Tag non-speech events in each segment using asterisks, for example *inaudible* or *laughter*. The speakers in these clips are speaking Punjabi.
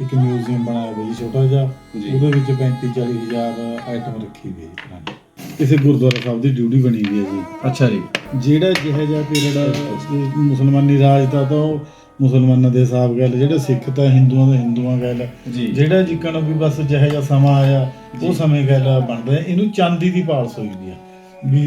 ਇੱਕ ਮਿਊਜ਼ੀਅਮ ਬਣਾਇਆ ਹੋਇਆ ਜੀ ਛੋਟਾ ਜਿਹਾ। ਉਹਦੇ ਵਿੱਚ 35 40 ਹਜ਼ਾਰ ਆਈਟਮ ਰੱਖੀ ਹੋਈ ਹੈ ਜੀ ਪੁਰਾਣੀ ਕਿਸੇ ਗੁਰਦੁਆਰਾ ਸਾਹਿਬ ਦੀ ਡਿਊਟੀ ਬਣੀ ਹੋਈ ਹੈ ਜੀ। ਅੱਛਾ ਜੀ। ਜਿਹੜਾ ਜਿਹੋ ਜਿਹਾ ਪੀਰੀਅਡ ਮੁਸਲਮਾਨੀ ਰਾਜ ਦਾ ਤਾਂ ਉਹ ਮੁਸਲਮਾਨਾਂ ਦੇ ਹਿਸਾਬ ਗੱਲ ਜਿਹੜਾ ਸਿੱਖ ਤਾਂ ਹਿੰਦੂਆਂ ਦਾ ਹਿੰਦੂਆਂ ਗੱਲ। ਜਿਹੜਾ ਜਿੱਕਣ ਵੀ ਬਸ ਜਿਹੋ ਜਿਹਾ ਸਮਾਂ ਆਇਆ। ਉਹ ਸਮੇਂ ਗੱਲ ਬਣਦਾ ਹੈ। ਇਹਨੂੰ ਚਾਂਦੀ ਦੀ ਪਾਲਸ ਹੋਈ ਦੀ ਆ ਵੀ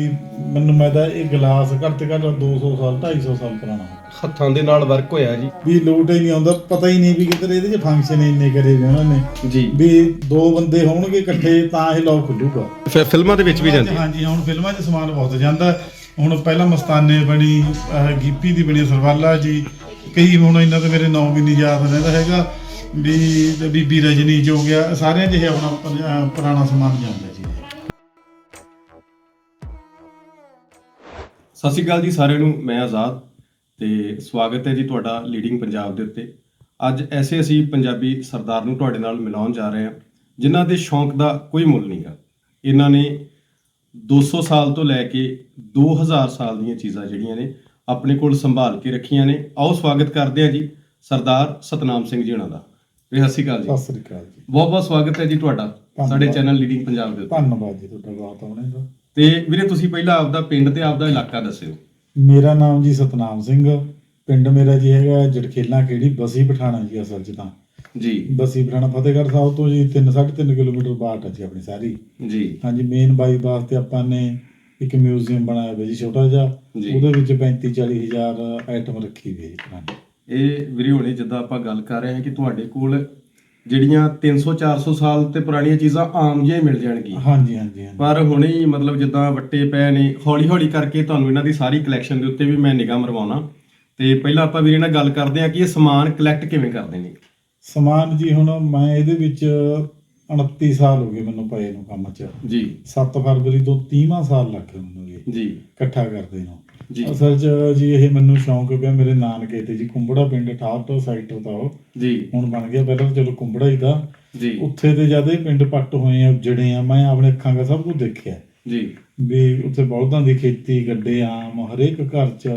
ਮੈਨੂੰ ਮੈਂ ਤਾਂ ਇਹ ਗਲਾਸ ਘੱਟ ਤੋਂ ਘੱਟ 200 ਸਾਲ 250 ਸਾਲ ਪੁਰਾਣਾ। ਹੱਥਾਂ ਦੇ ਨਾਲ ਵਰਕ ਹੋਇਆ ਜੀ। ਵੀ ਲੋਟ ਹੀ ਨਹੀਂ ਆਉਂਦਾ ਪਤਾ ਹੀ ਨਹੀਂ ਵੀ ਕਿਤੇ ਇਹਦੇ 'ਚ ਫੰਕਸ਼ਨ ਇੰਨੇ ਕਰੇ ਨੇ ਉਹਨਾਂ ਨੇ। ਜੀ। ਵੀ ਦੋ ਬੰਦੇ ਹੋਣਗੇ ਇਕੱਠੇ ਤਾਂ ਇਹ ਲੋਕ ਖੁੱਲੂਗਾ। ਫਿਰ ਫਿਲਮਾਂ ਦੇ ਵਿੱਚ ਵੀ ਜਾਂਦੀ। ਹਾਂਜੀ ਹੁਣ ਫਿਲਮਾਂ 'ਚ ਸਮਾਨ ਬਹੁਤ ਜਾਂਦਾ। ਹੁਣ ਪਹਿਲਾਂ ਮਸਤਾਨੇ ਬਣੀ ਗੀਪੀ ਦੀ ਬਣੀ ਸਰਵਾਲਾ ਜੀ। ਕਈ ਹੁਣ ਇਹਨਾਂ ਤੇ ਮੇਰੇ ਨਾਮ ਵੀ ਨਹੀਂ ਯਾਦ ਰਹਿੰਦਾ ਹੈਗਾ। ਵੀ ਬੀਬੀ ਰਜਨੀ ਹੋ ਗਿਆ ਸਾਰਿਆਂ 'ਚ ਇਹ ਆਪਣਾ ਪੁਰਾਣਾ ਸਮਾਨ ਜਾਂਦਾ। ਸਤਿ ਸ਼੍ਰੀ ਅਕਾਲ ਜੀ ਸਾਰਿਆਂ ਨੂੰ ਮੈਂ ਆਜ਼ਾਦ ਤੇ ਸਵਾਗਤ ਹੈ ਜੀ ਤੁਹਾਡਾ ਲੀਡਿੰਗ ਪੰਜਾਬ ਦੇ ਉੱਤੇ। ਅੱਜ ਐਸੇ ਅਸੀਂ ਪੰਜਾਬੀ ਸਰਦਾਰ ਨੂੰ ਤੁਹਾਡੇ ਨਾਲ ਮਿਲਾਉਣ ਜਾ ਰਹੇ ਹਾਂ ਜਿਨ੍ਹਾਂ ਦੇ ਸ਼ੌਂਕ ਦਾ ਕੋਈ ਮੁੱਲ ਨਹੀਂਗਾ ਇਹਨਾਂ ਨੇ 200 ਸਾਲ ਤੋਂ ਲੈ ਕੇ 2000 ਸਾਲ ਦੀਆਂ ਚੀਜ਼ਾਂ ਜਿਹੜੀਆਂ ਨੇ ਆਪਣੇ ਕੋਲ ਸੰਭਾਲ ਕੇ ਰੱਖੀਆਂ ਨੇ। ਆਓ ਸਵਾਗਤ ਕਰਦੇ ਹਾਂ ਜੀ ਸਰਦਾਰ ਸਤਨਾਮ ਸਿੰਘ ਜੀ ਉਹਨਾਂ ਦਾ। ਵੀ ਸਤਿ ਸ਼੍ਰੀ ਅਕਾਲ ਜੀ। ਸਤਿ ਸ੍ਰੀ ਅਕਾਲ ਜੀ। ਬਹੁਤ ਬਹੁਤ ਸਵਾਗਤ ਹੈ ਜੀ ਤੁਹਾਡਾ ਸਾਡੇ। ਚੈਨਲ ਲੀਡਿੰਗ ਪੰਜਾਬ ਦੇ ਉੱਤੇ। ਧੰਨਵਾਦ ਜੀ ਤੁਹਾਡਾ ਬਹੁਤ ਆਉਣੇ ਦਾ। ਤੇ ਵੀਰੇ ਤੁਸੀਂ ਪਹਿਲਾਂ ਆਪਦਾ ਪਿੰਡ ਤੇ ਆਪਦਾ ਇਲਾਕਾ ਦੱਸਿਓ। ਮੇਰਾ ਨਾਮ ਜੀ ਸਤਨਾਮ ਸਿੰਘ ਪਿੰਡ ਮੇਰਾ ਜੀ ਹੈਗਾ ਜੜਖੇਲਾ ਕਿਹੜੀ ਬਸੀ ਪਠਾਣਾ ਜੀ ਅਸਲ 'ਚ ਤਾਂ। ਜੀ। ਬਸੀ ਪਠਾਣਾ ਫਤਿਹਗੜ੍ਹ ਸਾਹਿਬ ਤੋਂ ਜੀ 3 3.5 ਕਿਲੋਮੀਟਰ ਬਾਟ ਹੈ ਜੀ ਆਪਣੀ ਸਾਰੀ। ਜੀ। ਹਾਂਜੀ ਮੇਨ ਬਾਈਪਾਸ ਤੇ ਆਪਾਂ ਨੇ ਇੱਕ ਮਿਊਜ਼ੀਅਮ ਬਣਾਇਆ ਹੋਇਆ ਜੀ ਛੋਟਾ ਜਿਹਾ। ਉਹਦੇ ਵਿੱਚ 35 40 ਹਜ਼ਾਰ ਆਈਟਮ ਰੱਖੀ ਹੋਈ ਹੈ ਜੀ ਇਹ ਵੀਰੇ ਹੁਣੇ ਜਿੱਦਾਂ ਆਪਾਂ ਗੱਲ ਕਰ ਰਹੇ ਹਾਂ ਕਿ ਤੁਹਾਡੇ ਕੋਲ ਜਿਹੜੀਆਂ 300 400 ਸਾਲ ਤੇ ਪੁਰਾਣੀਆਂ ਚੀਜ਼ਾਂ ਆਮ ਜਿਹੀਆਂ ਮਿਲ ਜਾਣਗੀਆਂ। ਹਾਂਜੀ ਹਾਂਜੀ ਹਾਂਜੀ। ਪਰ ਹੁਣੇ ਹੀ ਮਤਲਬ ਜਿੱਦਾਂ ਵੱਟੇ ਪਏ ਨੇ ਹੌਲੀ ਹੌਲੀ ਕਰਕੇ ਤੁਹਾਨੂੰ ਇਹਨਾਂ ਦੀ ਸਾਰੀ ਕਲੈਕਸ਼ਨ ਦੇ ਉੱਤੇ ਵੀ ਮੈਂ ਨਿਗਾਹ ਮਰਵਾਉਣਾ। ਤੇ ਪਹਿਲਾਂ ਆਪਾਂ ਵੀਰੇ ਨਾਲ ਗੱਲ ਕਰਦੇ ਹਾਂ ਕਿ ਇਹ ਸਮਾਨ ਕਲੈਕਟ ਕਿਵੇਂ ਕਰਦੇ ਨੇ। ਸਮਾਨ ਜੀ ਹੁਣ ਮੈਂ ਇਹਦੇ ਵਿੱਚ 29 ਸਾਲ ਹੋ ਗਏ ਮੈਨੂੰ ਪਏ ਨੂੰ ਕੰਮ 'ਚ। ਜੀ। 7 ਫਰਵਰੀ ਤੋਂ 30ਵਾਂ ਸਾਲ ਲੱਗ ਗਿਆ ਮੈਨੂੰ ਇਹ ਜੀ। ਇਕੱਠਾ ਕਰਦੇ ਨੂੰ। ਜੀ। ਅਸਲ 'ਚ ਜੀ ਇਹ ਮੈਨੂੰ ਸ਼ੌਂਕ ਪਿਆ ਮੇਰੇ ਨਾਨਕੇ ਤੇ ਜੀ ਕੁੰਬੜਾ ਪਿੰਡ ਠਾਠ ਸੈਕਟਰ ਦਾ ਉਹ। ਜੀ। ਹੁਣ ਬਣ ਗਿਆ ਪਹਿਲਾਂ ਚਲੋ ਕੁੰਬੜਾ ਹੀ ਦਾ। ਜੀ। ਉੱਥੇ ਤੇ ਜਦ ਇਹ ਪਿੰਡ ਪੱਟ ਹੋਏ ਆ ਉਜੜੇ ਆ ਮੈਂ ਆਪਣੇ ਅੱਖਾਂ ਦਾ ਸਭ ਕੁਝ ਦੇਖਿਆ। ਜੀ। ਵੀ ਉੱਥੇ ਬਲਦਾਂ ਦੀ ਖੇਤੀ ਗੱਡੇ ਆਮ ਹਰੇਕ ਘਰ 'ਚ।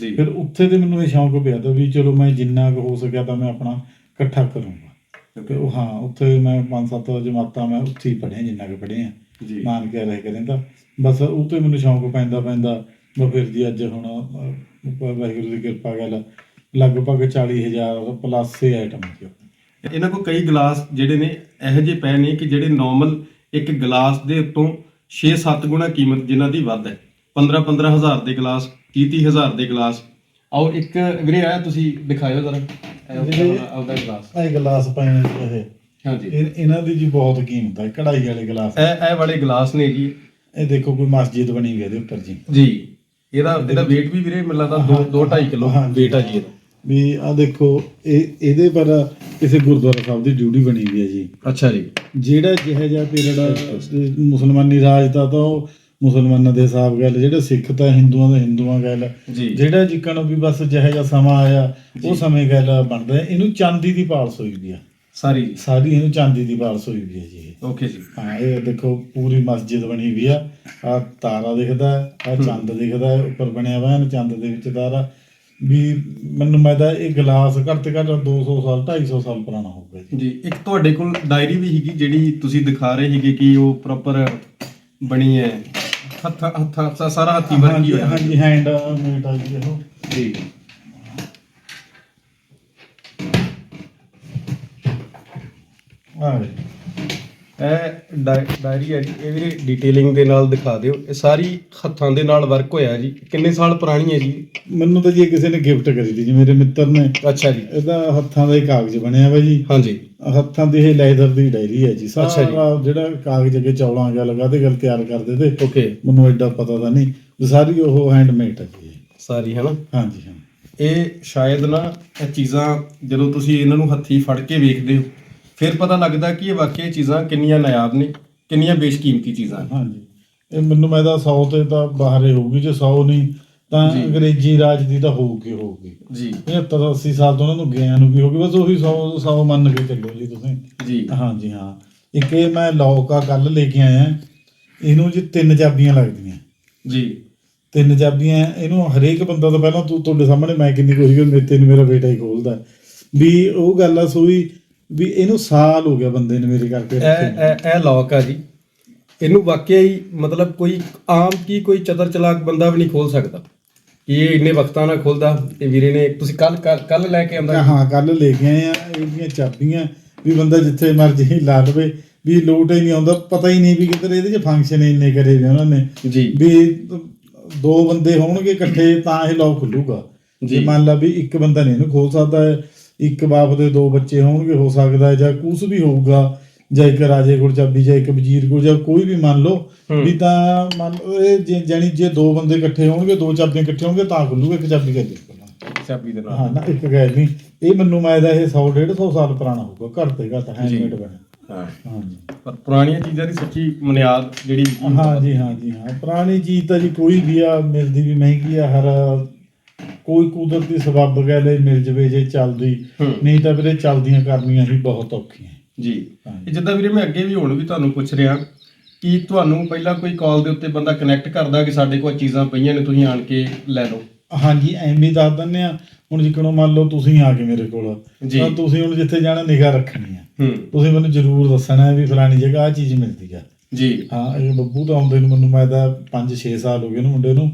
ਜੀ। ਫਿਰ ਉੱਥੇ ਤੇ ਮੈਨੂੰ ਇਹ ਸ਼ੌਂਕ ਪਿਆ ਤਾਂ ਵੀ ਚਲੋ ਮੈਂ ਜਿੰਨਾ ਕੁ ਹੋ ਸਕਿਆ ਤਾਂ ਮੈਂ ਆਪਣਾ ਇਕੱਠਾ ਕਰੂੰਗਾ। ਤੇ ਉਹ ਹਾਂ ਉੱਥੇ ਮੈਂ ਪੰਜ ਸੱਤ ਜਮਾਤਾਂ ਮੈਂ ਉੱਥੇ ਹੀ ਪੜ੍ਹਿਆ ਜਿੰਨਾ ਕੁ ਪੜ੍ਹੇ ਆ ਜੀ। ਨਾਨਕੇ ਰਹੇ ਕਰੇ ਤਾਂ ਬਸ ਉਹ ਤੇ ਮੈਨੂੰ ਸ਼ੌਂਕ ਪੈਂਦਾ ਪੈਂਦਾ। ਮੈਂ ਫਿਰ ਜੀ ਅੱਜ ਹੁਣ ਵਾਹਿਗੁਰੂ ਦੀ ਕਿਰਪਾ ਗੱਲ ਲਗਭਗ 40000 ਪਲੱਸ ਹੀ ਆਈਟਮ ਜੀ ਇਹਨਾਂ ਕੋਲ ਕਈ ਗਲਾਸ ਜਿਹੜੇ ਨੇ ਇਹੋ ਜਿਹੇ ਪਏ ਨੇ ਕਿ ਜਿਹੜੇ ਨਾਰਮਲ ਇੱਕ ਗਲਾਸ ਦੇ ਉੱਤੋਂ 6-7 ਗੁਣਾ ਕੀਮਤ ਜਿਨ੍ਹਾਂ ਦੀ ਵੱਧ ਹੈ। 15-15 ਹਜ਼ਾਰ ਦੇ ਗਲਾਸ 30-30 ਹਜ਼ਾਰ ਦੇ ਗਲਾਸ। ਆਓ ਇੱਕ ਵੀਰੇ ਆਇਆ ਤੁਸੀਂ ਦਿਖਾਇਓ ਜ਼ਰਾ। ਜਿਹੜੇ- ਆਪਦਾ ਗਲਾਸ। ਇਹ ਗਲਾਸ ਪਏ ਨੇ ਇਹ। ਹਾਂਜੀ। ਇਹ- ਇਹਨਾਂ ਦੀ ਜੀ ਬਹੁਤ ਕੀਮਤ ਹੈ ਕਢਾਈ ਵਾਲੇ ਗਲਾਸ। ਇਹ ਇਹ ਵਾਲੇ ਗਲਾਸ ਨੇ ਜੀ। ਇਹ ਦੇਖੋ ਕੋਈ ਮਸਜਿਦ ਬਣੀ ਹੋਈ ਇਹਦੇ ਉੱਪਰ ਜੀ। ਜੀ। ਇਹਦਾ ਇਹਦਾ weight ਵੀ ਵੀਰੇ ਮੈਨੂੰ ਲੱਗਦਾ 2 2.5 ਕਿਲੋ weight ਆ ਜੀ ਇਹਦਾ। ਵੀ ਆ ਦੇਖੋ ਇਹ ਇਹਦੇ ਪਰ ਕਿਸੇ ਗੁਰਦੁਆਰਾ ਸਾਹਿਬ ਦੀ ਡਿਊਟੀ ਬਣੀ ਹੋਈ ਹੈ ਜੀ। ਅੱਛਾ ਜੀ। ਜਿਹੜਾ ਜਿਹੋ ਜਿਹਾ ਪੀਰੀਅਡ ਮੁਸਲਮਾਨੀ ਰਾਜ ਦਾ ਤਾਂ ਉਹ ਮੁਸਲਮਾਨਾਂ ਦੇ ਹਿਸਾਬ ਗੱਲ ਜਿਹੜਾ ਸਿੱਖ ਤਾਂ ਹਿੰਦੂਆਂ ਦਾ ਹਿੰਦੂਆਂ ਗੱਲ। ਜਿਹੜਾ ਜਿੱਕਣ ਵੀ ਬਸ ਜਿਹੋ ਜਿਹਾ ਸਮਾਂ ਆਇਆ ਉਹ। ਸਮੇਂ ਗੱਲ ਬਣਦਾ। ਇਹਨੂੰ ਚਾਂਦੀ ਦੀ ਪਾਲਸ ਹੋਈ ਵੀ ਆ। ਸਾਰੀ। ਜੀ ਸਾਰੀ ਇਹਨੂੰ ਚਾਂਦੀ ਦੀ ਪਾਲਸ ਹੋਈ ਵੀ ਹੈ ਜੀ ਇਹ। ਓਕੇ ਜੀ। ਹਾਂ ਇਹ ਦੇਖੋ ਪੂਰੀ ਮਸਜਿਦ ਬਣੀ ਵੀ ਆ। ਆ ਤਾਰਾ ਦਿਖਦਾ ਆ ਚੰਦ ਦਿਖਦਾ ਹੈ, ਉੱਪਰ ਬਣਿਆ ਹੋਇਆ ਹੈ ਚੰਦ ਦੇ ਵਿੱਚ ਤਾਰਾ। ਵੀ ਮੈਨੂੰ ਮੈਂ ਤਾਂ ਇਹ ਗਲਾਸ ਘੱਟ ਤੋਂ ਘੱਟ 200 ਸਾਲ 250 ਸਾਲ ਪੁਰਾਣਾ ਹੋਊਗਾ ਜੀ। ਜੀ ਇੱਕ ਤੁਹਾਡੇ ਕੋਲ ਡਾਇਰੀ ਵੀ ਹੈਗੀ ਜਿਹੜੀ ਤੁਸੀਂ ਦਿਖਾ ਰਹੇ ਸੀਗੇ ਕਿ ਉਹ ਪ੍ਰੋਪਰ ਬਣੀ ਹੈ। ਹੱਥਾਂ ਹੱਥਾਂ ਸਾਰਾ ਹੱਥੀ ਵਰਕ ਹੋਇਆ। ਹਾਂਜੀ ਹੈਂਡ ਮੇਡ ਆ ਜੀ ਇਹੋ। ਜੀ। ਆ ਇਹ ਡਾਇ- ਡਾਇਰੀ ਹੈ ਜੀ ਇਹ ਵੀ ਡਿਟੇਲਿੰਗ ਦੇ ਨਾਲ ਦਿਖਾ ਦਿਓ। ਇਹ ਸਾਰੀ ਹੱਥਾਂ ਦੇ ਨਾਲ ਵਰਕ ਹੋਇਆ ਜੀ। ਕਿੰਨੇ ਸਾਲ ਪੁਰਾਣੀ ਹੈ ਜੀ? ਮੈਨੂੰ ਤਾਂ ਜੀ ਇਹ ਕਿਸੇ ਨੇ ਗਿਫਟ ਕਰੀ ਤੀ ਜੀ ਮੇਰੇ ਮਿੱਤਰ ਨੇ। ਅੱਛਾ ਜੀ। ਇਹਦਾ ਹੱਥਾਂ ਦਾ ਹੀ ਕਾਗਜ਼ ਬਣਿਆ ਵਾ ਜੀ। ਹਾਂਜੀ। ਹੱਥਾਂ ਦੀ ਇਹ ਲੈਦਰ ਦੀ ਡਾਇਰੀ ਹੈ ਜੀ। ਅੱਛਾ ਜੀ। ਸਾਰਾ ਜਿਹੜਾ ਕਾਗਜ਼ ਅੱਗੇ ਚੌਲਾਂ ਗਿਆ ਲਗਾ ਤੇ ਗੱਲ ਤਿਆਰ ਕਰਦੇ ਤੇ ਓਕੇ। ਮੈਨੂੰ ਐਡਾ ਪਤਾ ਤਾਂ ਨਹੀਂ। ਵੀ ਸਾਰੀ ਉਹ ਹੈਂਡਮੇਡ ਹੈ ਜੀ। ਸਾਰੀ ਹੈ ਨਾ ਹਾਂਜੀ। ਹਾਂ ਇਹ ਸ਼ਾਇਦ ਨਾ ਇਹ ਚੀਜ਼ਾਂ ਜਦੋਂ ਤੁਸੀਂ ਇਹਨਾਂ ਨੂੰ ਹੱਥੀ ਫੜ ਕੇ ਵੇਖਦੇ ਹੋ ਫਿਰ ਪਤਾ ਲੱਗਦਾ ਕਿ ਇਹ ਵਾਕਈ ਚੀਜ਼ਾਂ ਕਿੰਨੀਆਂ ਨਾਯਾਬ ਨੇ ਕਿੰਨੀਆਂ ਬੇਸ਼ਕੀਮਤੀ ਚੀਜ਼ਾਂ ਨੇ। ਹਾਂਜੀ। ਇਹ ਮੈਨੂੰ ਮੈਂ ਤਾਂ 100 ਤੇ ਤਾਂ ਬਾਹਰੇ ਹੋਊਗੀ ਜੇ 100 ਨਹੀਂ ਤਾਂ। ਅੰਗਰੇਜ਼ੀ ਰਾਜ ਦੀ ਤਾਂ ਹੋਊਗੀ ਹੋਊਗੀ। ਜੀ। 75 80 ਸਾਲ ਤੋਂ ਉਹਨਾਂ ਨੂੰ ਗਿਆਂ ਨੂੰ ਵੀ ਹੋਊਗੀ ਬਸ ਉਹੀ 100 100 ਮੰਨ ਕੇ ਚੱਲੋ ਜੀ ਤੁਸੀਂ। ਜੀ। ਹਾਂਜੀ ਹਾਂ। ਇੱਕ ਇਹ ਮੈਂ ਲੌਕ ਕੱਲ ਲੈ ਕੇ ਆਇਆ ਇਹਨੂੰ ਜੀ ਤਿੰਨ ਚਾਬੀਆਂ ਲੱਗਦੀਆਂ। ਜੀ। ਤਿੰਨ ਚਾਬੀਆਂ ਇਹਨੂੰ ਹਰੇਕ ਬੰਦਾ ਤਾਂ ਪਹਿਲਾਂ ਤੂੰ ਤੁਹਾਡੇ ਸਾਹਮਣੇ ਮੈਂ ਕਿੰਨੀ ਕੋਸ਼ਿਸ਼ ਕੀਤੀ ਮੇਰੇ ਤੇ ਮੇਰਾ ਬੇਟਾ ਹੀ ਖੋਲਦਾ। ਵੀ ਉਹ ਗੱਲ ਆ ਸੋਈ ਵੀ ਇਹਨੂੰ ਸਾਲ ਹੋ ਗਿਆ ਬੰਦੇ ਨੇ ਮੇਰੇ ਕਰਕੇ ਰੱਖੇ ਨੂੰ। ਇਹ ਇਹ ਲੌਕ ਆ ਜੀ। ਇਹਨੂੰ ਵਾਕਿਆ ਹੀ ਮਤਲਬ ਕੋਈ ਆਮ ਕੀ ਕੋਈ ਚਤਰ ਚਲਾਕ ਬੰਦਾ ਵੀ ਨਹੀਂ ਖੋਲ ਸਕਦਾ। ਕਿ ਇਹ ਇੰਨੇ ਵਕਤਾਂ ਨਾਲ ਖੋਲਦਾ ਤੇ ਵੀਰੇ ਨੇ ਤੁਸੀਂ ਕੱਲ ਕੱਲ ਲੈ ਕੇ ਆਂਦਾ ਹਾਂ ਕੱਲ ਲੈ ਕੇ ਆਏ ਆ ਇਹਦੀਆਂ ਚਾਬੀਆਂ ਵੀ ਬੰਦਾ ਜਿੱਥੇ ਮਰਜ਼ੀ *laughs* ਲਾ ਲਵੇ ਵੀ ਲੋਟ ਹੀ ਨਹੀਂ ਆਉਂਦਾ ਪਤਾ ਹੀ ਨਹੀਂ ਵੀ ਕਿੱਧਰ ਇਹਦੇ ਚ ਫੰਕਸ਼ਨ ਇੰਨੇ ਕਰੇ ਵੇ ਉਹਨਾਂ ਨੇ। ਜੀ। ਵੀ ਦੋ ਬੰਦੇ ਹੋਣਗੇ ਇਕੱਠੇ ਤਾਂ ਇਹ ਲੋਕ ਖੁੱਲੂਗਾ। ਜੀ। ਜੇ ਮੰਨ ਲਾ ਵੀ ਇੱਕ ਬੰਦਾ ਨਹੀਂ ਇਹਨੂੰ ਖੋਲ ਸਕਦਾ ਹੈ ਇੱਕ ਬਾਪ ਦੇ ਦੋ ਬੱਚੇ ਹੋਣਗੇ ਹੋ ਸਕਦਾ ਹੈ ਜਾਂ ਕੁਛ ਵੀ ਹੋਊਗਾ ਜਾਂ ਇੱਕ ਰਾਜੇ ਕੋਲ ਚਾਬੀ ਜਾਂ ਇੱਕ ਵਜ਼ੀਰ ਕੋਲ ਜਾਂ ਕੋਈ ਵੀ ਮੰਨ ਲਓ। ਵੀ ਤਾਂ ਮੰਨ ਲਓ ਇਹ ਜੇ- ਜਾਣੀ ਜੇ ਦੋ ਬੰਦੇ ਇਕੱਠੇ ਹੋਣਗੇ ਦੋ ਚਾਬੀਆਂ ਇਕੱਠੇ ਹੋਣਗੇ ਤਾਂ ਖੁੱਲੂਗਾ ਇੱਕ ਚਾਬੀ ਕਰ ਦੇ। ਚਾਬੀ ਦੇ ਹਾਂ ਨਾ ਇੱਕ ਗੱਲ ਨਹੀਂ। ਇਹ ਮੈਨੂੰ ਮੈਂ ਦਾ ਇਹ 100 150 ਸਾਲ ਪੁਰਾਣਾ ਹੋਊਗਾ ਘਰ ਤੇ ਘੱਟ ਹੈਂਡਮੇਡ ਬਣਿਆ ਹਾਂ। ਪਰ ਪੁਰਾਣੀਆਂ ਚੀਜ਼ਾਂ ਦੀ ਸੱਚੀ ਬੁਨਿਆਦ ਜਿਹੜੀ ਹਾਂ ਜੀ ਹਾਂ ਜੀ ਹਾਂ। ਪੁਰਾਣੀ ਚੀਜ਼ ਤਾਂ ਜੀ ਕੋਈ ਵੀ ਆ ਮਿਲਦੀ ਵੀ ਮਹਿੰਗੀ ਆ ਹਰ ਕੋਈ ਕੁਦਰਤੀ ਸਬੱਬ ਗੈਲੇ ਮਿਲ ਜਵੇ ਜੇ ਚੱਲਦੀ। ਨਹੀਂ ਤਾਂ ਵੀਰੇ ਚੱਲਦੀਆਂ ਕਰਨੀਆਂ ਹੀ ਬਹੁਤ ਔਖੀਆਂ ਜੀ। ਜਿੱਦਾਂ ਵੀਰੇ ਮੈਂ ਅੱਗੇ ਵੀ ਹੁਣ ਵੀ ਤੁਹਾਨੂੰ ਪੁੱਛ ਰਿਹਾ ਕਿ ਤੁਹਾਨੂੰ ਪਹਿਲਾਂ ਕੋਈ ਕਾਲ ਦੇ ਉੱਤੇ ਬੰਦਾ ਕਨੈਕਟ ਕਰਦਾ ਕਿ ਸਾਡੇ ਕੋਲ ਚੀਜ਼ਾਂ ਪਈਆਂ ਨੇ ਤੁਸੀਂ ਆਣ ਕੇ ਲੈ ਲਓ। ਹਾਂਜੀ ਐਵੇਂ ਦੱਸ ਦਿੰਦੇ ਆ ਹੁਣ ਜਿਕਣੋਂ ਮੰਨ ਲਓ ਤੁਸੀਂ ਆ ਕੇ ਮੇਰੇ ਕੋਲ। ਤਾਂ ਤੁਸੀਂ ਹੁਣ ਜਿੱਥੇ ਜਾਣਾ ਨਿਗਾਹ ਰੱਖਣੀ ਆ ਤੁਸੀਂ ਮੈਨੂੰ ਜ਼ਰੂਰ ਦੱਸਣਾ ਵੀ ਫਲਾਣੀ ਜਗ੍ਹਾ ਆ ਚੀਜ਼ ਮਿਲਦੀ ਆ। ਜੀ। ਹਾਂ ਇਹ ਬੱਬੂ ਤਾਂ ਆਉਂਦੇ ਨੂੰ ਮੈਨੂੰ ਮੈਂ ਤਾਂ 5-6 ਸਾਲ ਹੋ ਗਏ ਨੂੰ ਮੁੰਡੇ ਨੂੰ।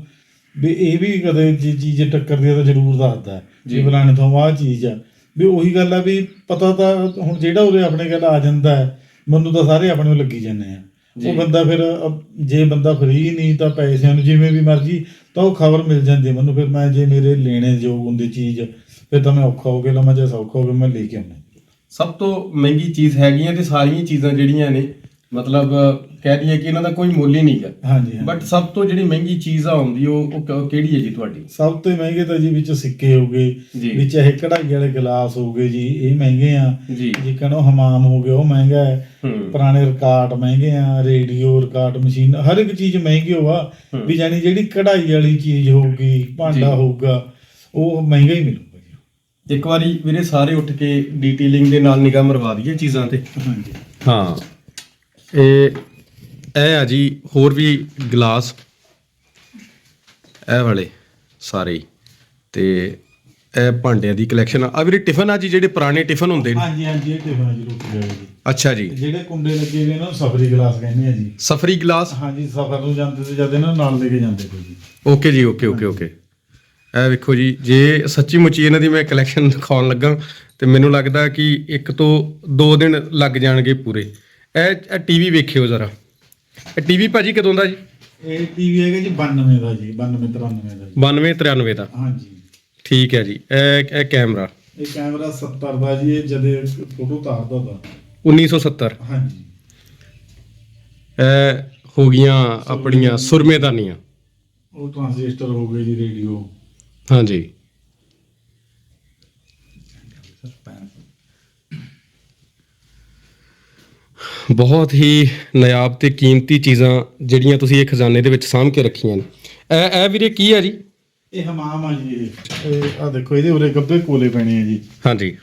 ਵੀ ਇਹ ਵੀ ਕਦੇ ਜੇ ਚੀਜ਼ ਟੱਕਰਦੀ ਆ ਤਾਂ ਜ਼ਰੂਰ ਦੱਸਦਾ ਜੀ। ਵੀ ਫਲਾਣੇ ਤੋਂ ਆਹ ਚੀਜ਼ ਆ ਵੀ ਉਹੀ ਗੱਲ ਆ ਵੀ ਪਤਾ ਤਾਂ ਹੁਣ ਜਿਹੜਾ ਉਰੇ ਆਪਣੇ ਗੱਲ ਆ ਜਾਂਦਾ ਹੈ ਮੈਨੂੰ ਤਾਂ ਸਾਰੇ ਆਪਣੇ ਨੂੰ ਲੱਗੀ ਜਾਂਦੇ ਆ ਜੀ। ਉਹ ਬੰਦਾ ਫਿਰ ਜੇ ਬੰਦਾ ਫਰੀ ਨਹੀਂ ਤਾਂ ਪੈਸਿਆਂ ਨੂੰ ਜਿਵੇਂ ਵੀ ਮਰਜ਼ੀ ਤਾਂ ਉਹ ਖਬਰ ਮਿਲ ਜਾਂਦੀ ਮੈਨੂੰ ਫਿਰ ਮੈਂ ਜੇ ਮੇਰੇ ਲੈਣੇ ਯੋਗ ਹੁੰਦੀ ਚੀਜ਼ ਫਿਰ ਤਾਂ ਮੈਂ ਔਖਾ ਹੋ ਕੇ ਲਵਾਂ ਜਾਂ ਸੌਖਾ ਹੋ ਕੇ ਮੈਂ ਲੈ ਕੇ ਆਉਣਾ ਸਭ ਤੋਂ ਮਹਿੰਗੀ ਚੀਜ਼ ਹੈਗੀਆਂ ਤੇ ਸਾਰੀਆਂ ਚੀਜ਼ਾਂ ਜਿਹੜੀਆਂ ਨੇ ਮਤਲਬ ਕਹਿ ਦਈਏ ਕਿ ਇਹਨਾਂ ਦਾ ਕੋਈ ਮੁੱਲ ਹੀ ਨਹੀਂਗਾ ਹਾਂਜੀ ਹਾਂ ਬਟ ਸਭ ਤੋਂ ਜਿਹੜੀ ਮਹਿੰਗੀ ਚੀਜ਼ ਆ ਆਉਂਦੀ ਉਹ ਉਹ ਕ- ਕਿਹੜੀ ਹੈ ਜੀ ਤੁਹਾਡੀ? ਸਭ ਤੋਂ ਮਹਿੰਗੇ ਤਾਂ ਜੀ ਵਿੱਚ ਸਿੱਕੇ ਹੋ ਗਏ ਜੀ। ਵਿੱਚ ਇਹ ਕਢਾਈ ਵਾਲੇ ਗਲਾਸ ਹੋ ਗਏ ਜੀ ਇਹ ਮਹਿੰਗੇ ਆ। ਜੀ। ਉਹ ਹਮਾਮ ਹੋ ਗਿਆ ਉਹ ਮਹਿੰਗਾ ਹੈ। ਹੂੰ। ਪੁਰਾਣੇ ਰਿਕਾਰਡ ਮਹਿੰਗੇ ਆ ਰੇਡੀਓ ਰਿਕਾਰਡ ਮਸ਼ੀਨ ਹਰ ਇੱਕ ਚੀਜ਼ ਮਹਿੰਗੀ ਹੋਆ। ਹੂੰ। ਵੀ ਜਾਨੀ ਜਿਹੜੀ ਕਢਾਈ ਵਾਲੀ ਚੀਜ਼ ਹੋਊਗੀ ਜੀ। ਭਾਂਡਾ ਹੋਊਗਾ ਉਹ ਮਹਿੰਗਾ ਹੀ ਮਿਲੂਗਾ ਜੀ। ਇੱਕ ਵਾਰੀ ਵੀਰੇ ਸਾਰੇ ਉੱਠ ਕੇ ਡੀਟੇਲਿੰਗ ਦੇ ਨਾਲ ਨਿਗਾਹ ਮਰਵਾ ਦਈਏ ਚੀਜ਼ਾਂ ਤੇ। ਹਾਂਜੀ। ਹਾਂ। ਇਹ ਇਹ ਆ ਜੀ ਹੋਰ ਵੀ ਗਲਾਸ। ਇਹ ਵਾਲੇ ਸਾਰੇ। ਤੇ ਇਹ ਭਾਂਡਿਆਂ ਦੀ ਕਲੈਕਸ਼ਨ ਆ। ਆਹ ਵੀਰੇ ਟਿਫਨ ਆ ਜੀ ਜਿਹੜੇ ਪੁਰਾਣੇ ਟਿਫਨ ਹੁੰਦੇ ਨੇ। ਹਾਂਜੀ ਹਾਂਜੀ ਇਹ ਟਿਫਨ ਜੀ ਰੁਕ ਗਏ ਜੀ ਅੱਛਾ ਜੀ। ਜਿਹੜੇ ਕੁੰਡੇ ਲੱਗੇ ਹੋਏ ਨੇ ਉਹ ਸਫਰੀ ਗਲਾਸ ਕਹਿੰਦੇ ਆ ਜੀ। Safari glass? ਹਾਂਜੀ ਸਫਰ ਨੂੰ ਜਾਂਦੇ ਤੇ ਜਦ ਇਹਨਾਂ ਨਾਲ ਲੈ ਕੇ ਜਾਂਦੇ ਕੋਈ ਜੀ। ਓਕੇ ਜੀ ਓਕੇ ਓਕੇ ਓਕੇ। ਇਹ ਵੇਖੋ ਜੀ ਜੇ ਸੱਚੀ ਮੁੱਚੀ ਇਹਨਾਂ ਦੀ ਮੈਂ ਕਲੈਕਸ਼ਨ ਦਿਖਾਉਣ ਲੱਗਾ ਤੇ ਮੈਨੂੰ ਲੱਗਦਾ ਕਿ ਇੱਕ ਤੋਂ ਦੋ ਦਿਨ ਲੱਗ ਜਾਣਗੇ ਪੂਰੇ। ਇਹ ਟੀਵੀ ਵੇਖਿਓ ਜ਼ਰਾ। ਟੀਵੀ ਭਾਜੀ ਕਦੋਂ ਦਾ ਜੀ? ਇਹ ਟੀਵੀ ਹੈਗਾ ਜੀ 92 ਦਾ ਜੀ 92 93 ਦਾ ਜੀ। 92 93 ਦਾ। ਹਾਂਜੀ। ਠੀਕ ਹੈ ਜੀ। ਇਹ ਇਹ ਕੈਮਰਾ? ਇਹ ਕੈਮਰਾ 70 ਦਾ ਜੀ ਇਹ ਜਦੇ ਫੋਟੋ ਤਾਰਦਾ ਦਾ 1970 ਹਾਂਜੀ। ਇਹ ਹੋ ਗਈਆਂ ਆਪਣੀਆਂ ਸੁਰਮੇਦਾਨੀਆਂ। ਉਹ ਟ੍ਰਾਂਜ਼ਿਸਟਰ ਹੋ ਗਏ ਜੀ ਰੇਡੀਓ। ਹਾਂਜੀ। ਬਹੁਤ ਹੀ ਨਾਯਾਬ ਤੇ ਕੀਮਤੀ ਚੀਜ਼ਾਂ ਜਿਹੜੀਆਂ ਤੁਸੀਂ ਇਹ ਖਜ਼ਾਨੇ ਦੇ ਵਿੱਚ ਸਾਂਭ ਕੇ ਰੱਖੀਆਂ ਨੇ। ਇਹ ਇਹ ਵੀਰੇ ਕੀ ਹੈ ਜੀ? ਇਹ ਹਮਾਮ ਆ ਜੀ ਇਹ। ਆ ਦੇਖੋ ਇਹਦੇ ਉਰੇ ਗੱਬੇ ਕੋਲੇ ਪੈਣੇ ਆ ਜੀ। ਹਾਂਜੀ।